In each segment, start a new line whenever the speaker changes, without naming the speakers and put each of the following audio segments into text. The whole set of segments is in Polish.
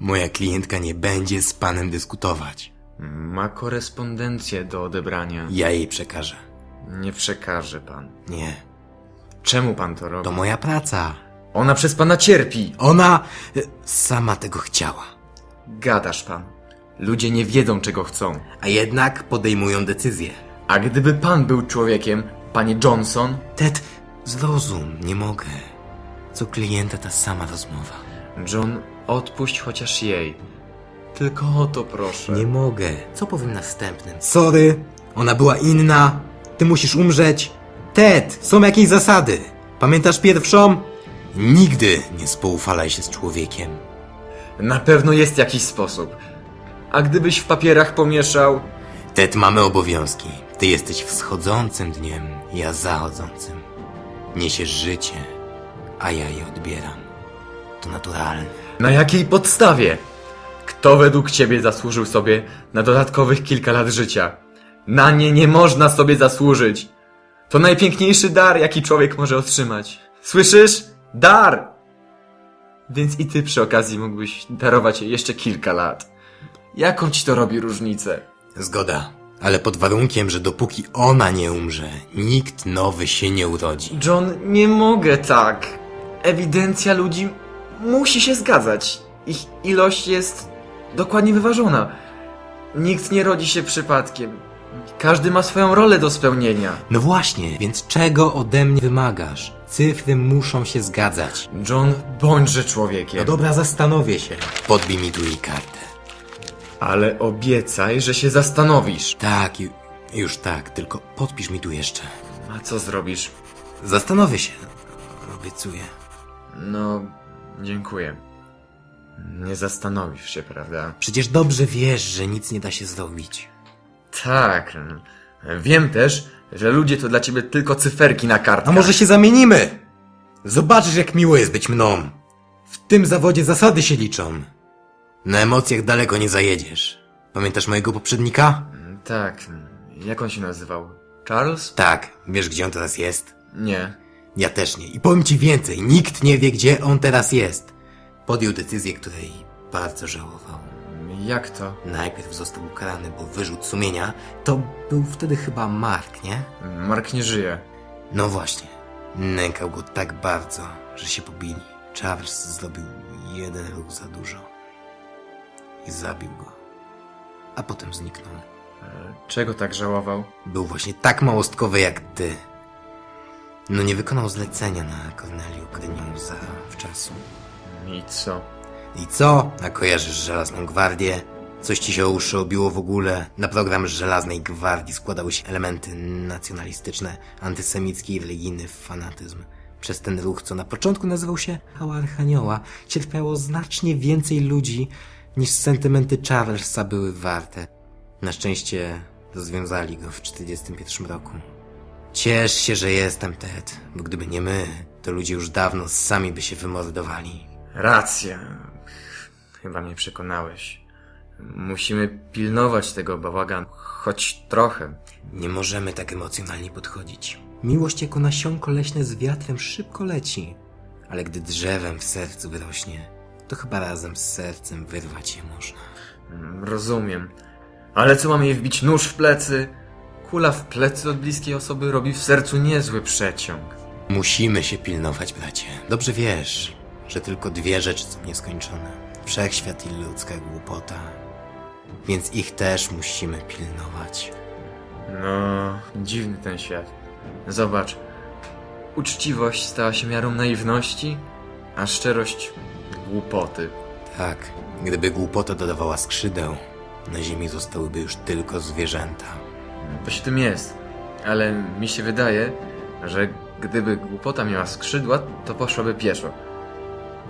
Moja klientka nie będzie z panem dyskutować.
Ma korespondencję do odebrania.
Ja jej przekażę.
Nie przekaże pan.
Nie,
Czemu pan to robi?
to moja praca.
Ona przez pana cierpi.
Ona e, sama tego chciała.
Gadasz pan. Ludzie nie wiedzą, czego chcą.
A jednak podejmują decyzje.
A gdyby pan był człowiekiem, panie Johnson,
Ted, zrozum, nie mogę. Co klienta ta sama rozmowa.
John, odpuść chociaż jej. Tylko o to proszę.
Nie mogę. Co powiem następnym? Sorry, ona była inna. Ty musisz umrzeć. Ted, są jakieś zasady. Pamiętasz pierwszą? Nigdy nie spoufalaj się z człowiekiem.
Na pewno jest jakiś sposób. A gdybyś w papierach pomieszał...
Ted, mamy obowiązki. Ty jesteś wschodzącym dniem, ja zachodzącym. Niesiesz życie, a ja je odbieram. To naturalne.
Na jakiej podstawie? Kto według ciebie zasłużył sobie na dodatkowych kilka lat życia? Na nie nie można sobie zasłużyć. To najpiękniejszy dar, jaki człowiek może otrzymać. Słyszysz? Dar! Więc i ty przy okazji mógłbyś darować jej jeszcze kilka lat. Jaką ci to robi różnicę?
Zgoda. Ale pod warunkiem, że dopóki ona nie umrze, nikt nowy się nie urodzi.
John, nie mogę tak. Ewidencja ludzi musi się zgadzać. Ich ilość jest dokładnie wyważona. Nikt nie rodzi się przypadkiem. Każdy ma swoją rolę do spełnienia.
No właśnie, więc czego ode mnie wymagasz? Cyfry muszą się zgadzać.
John, bądźże człowiekiem.
No dobra, zastanowię się. Podbij mi tu jej kartę.
Ale obiecaj, że się zastanowisz.
Tak, ju- już tak, tylko podpisz mi tu jeszcze.
A co zrobisz?
Zastanowię się. Obiecuję.
No, dziękuję. Nie zastanowisz się, prawda?
Przecież dobrze wiesz, że nic nie da się zrobić.
Tak. Wiem też, że ludzie to dla ciebie tylko cyferki na kartkach.
A może się zamienimy? Zobaczysz, jak miło jest być mną. W tym zawodzie zasady się liczą. Na emocjach daleko nie zajedziesz. Pamiętasz mojego poprzednika?
Tak. Jak on się nazywał? Charles?
Tak, wiesz gdzie on teraz jest?
Nie.
Ja też nie. I powiem ci więcej, nikt nie wie, gdzie on teraz jest. Podjął decyzję, której bardzo żałował.
Jak to?
Najpierw został ukarany, bo wyrzut sumienia. To był wtedy chyba Mark, nie?
Mark nie żyje.
No właśnie. Nękał go tak bardzo, że się pobili. Charles zrobił jeden ruch za dużo. I zabił go. A potem zniknął.
Czego tak żałował?
Był właśnie tak małostkowy jak ty. No nie wykonał zlecenia na Corneliu Krynią za wczasu.
I co?
I co? A kojarzysz Żelazną Gwardię? Coś ci się o uszy obiło w ogóle? Na program Żelaznej Gwardii składały się elementy nacjonalistyczne, antysemicki i religijny fanatyzm. Przez ten ruch, co na początku nazywał się Hała Archanioła, cierpiało znacznie więcej ludzi niż sentymenty Charlesa były warte. Na szczęście rozwiązali go w 41 roku. Ciesz się, że jestem Ted, bo gdyby nie my, to ludzie już dawno sami by się wymordowali.
Racja. Chyba mnie przekonałeś. Musimy pilnować tego bałaganu. Choć trochę.
Nie możemy tak emocjonalnie podchodzić. Miłość jako nasionko leśne z wiatrem szybko leci, ale gdy drzewem w sercu wyrośnie, to chyba razem z sercem wyrwać je można.
Mm, Rozumiem. Ale co mam jej wbić nóż w plecy? Kula w plecy od bliskiej osoby robi w sercu niezły przeciąg.
Musimy się pilnować, bracie. Dobrze wiesz, że tylko dwie rzeczy są nieskończone. Wszechświat i ludzka głupota. Więc ich też musimy pilnować.
No, dziwny ten świat. Zobacz. Uczciwość stała się miarą naiwności, a szczerość głupoty.
Tak, gdyby głupota dodawała skrzydeł, na ziemi zostałyby już tylko zwierzęta.
To się tym jest. Ale mi się wydaje, że gdyby głupota miała skrzydła, to poszłaby pieszo.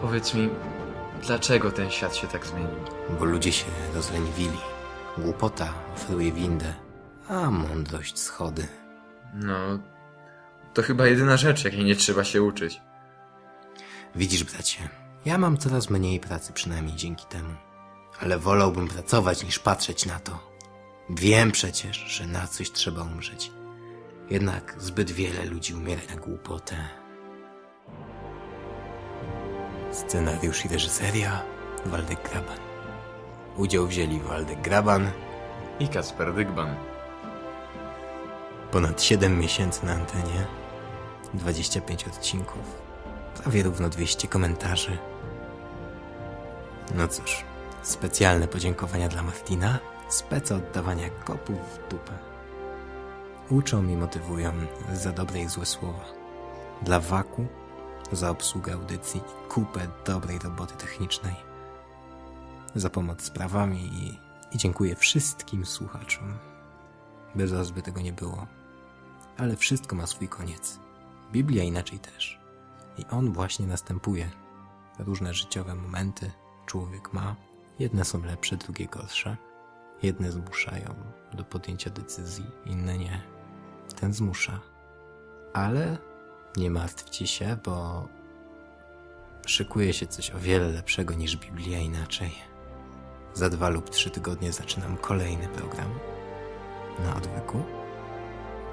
Powiedz mi, dlaczego ten świat się tak zmienił?
Bo ludzie się rozleniwili. Głupota oferuje windę, a mądrość schody.
No, to chyba jedyna rzecz, jakiej nie trzeba się uczyć.
Widzisz, bracie, ja mam coraz mniej pracy, przynajmniej dzięki temu. Ale wolałbym pracować niż patrzeć na to. Wiem przecież, że na coś trzeba umrzeć. Jednak zbyt wiele ludzi umiera na głupotę. Scenariusz i reżyseria Waldek Graban. Udział wzięli Waldek Graban,
I Kasper Dygban.
ponad 7 miesięcy na antenie, 25 odcinków, prawie równo 200 komentarzy. No cóż, specjalne podziękowania dla Martina, speca oddawania kopów w dupę. Uczą i motywują za dobre i złe słowa. Dla Waku za obsługę audycji i kupę dobrej roboty technicznej. Za pomoc z prawami i, i dziękuję wszystkim słuchaczom. Bez was by tego nie było. Ale wszystko ma swój koniec. Biblia inaczej też. I on właśnie następuje. Różne życiowe momenty człowiek ma. Jedne są lepsze, drugie gorsze. Jedne zmuszają do podjęcia decyzji, inne nie. Ten zmusza. Ale nie martwcie się, bo szykuje się coś o wiele lepszego niż Biblia inaczej. Za dwa lub trzy tygodnie zaczynam kolejny program na odwyku.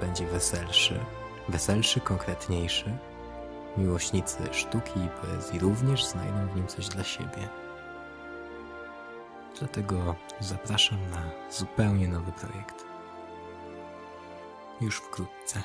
Będzie weselszy, weselszy, konkretniejszy. Miłośnicy sztuki i poezji również znajdą w nim coś dla siebie. Dlatego zapraszam na zupełnie nowy projekt. Już wkrótce.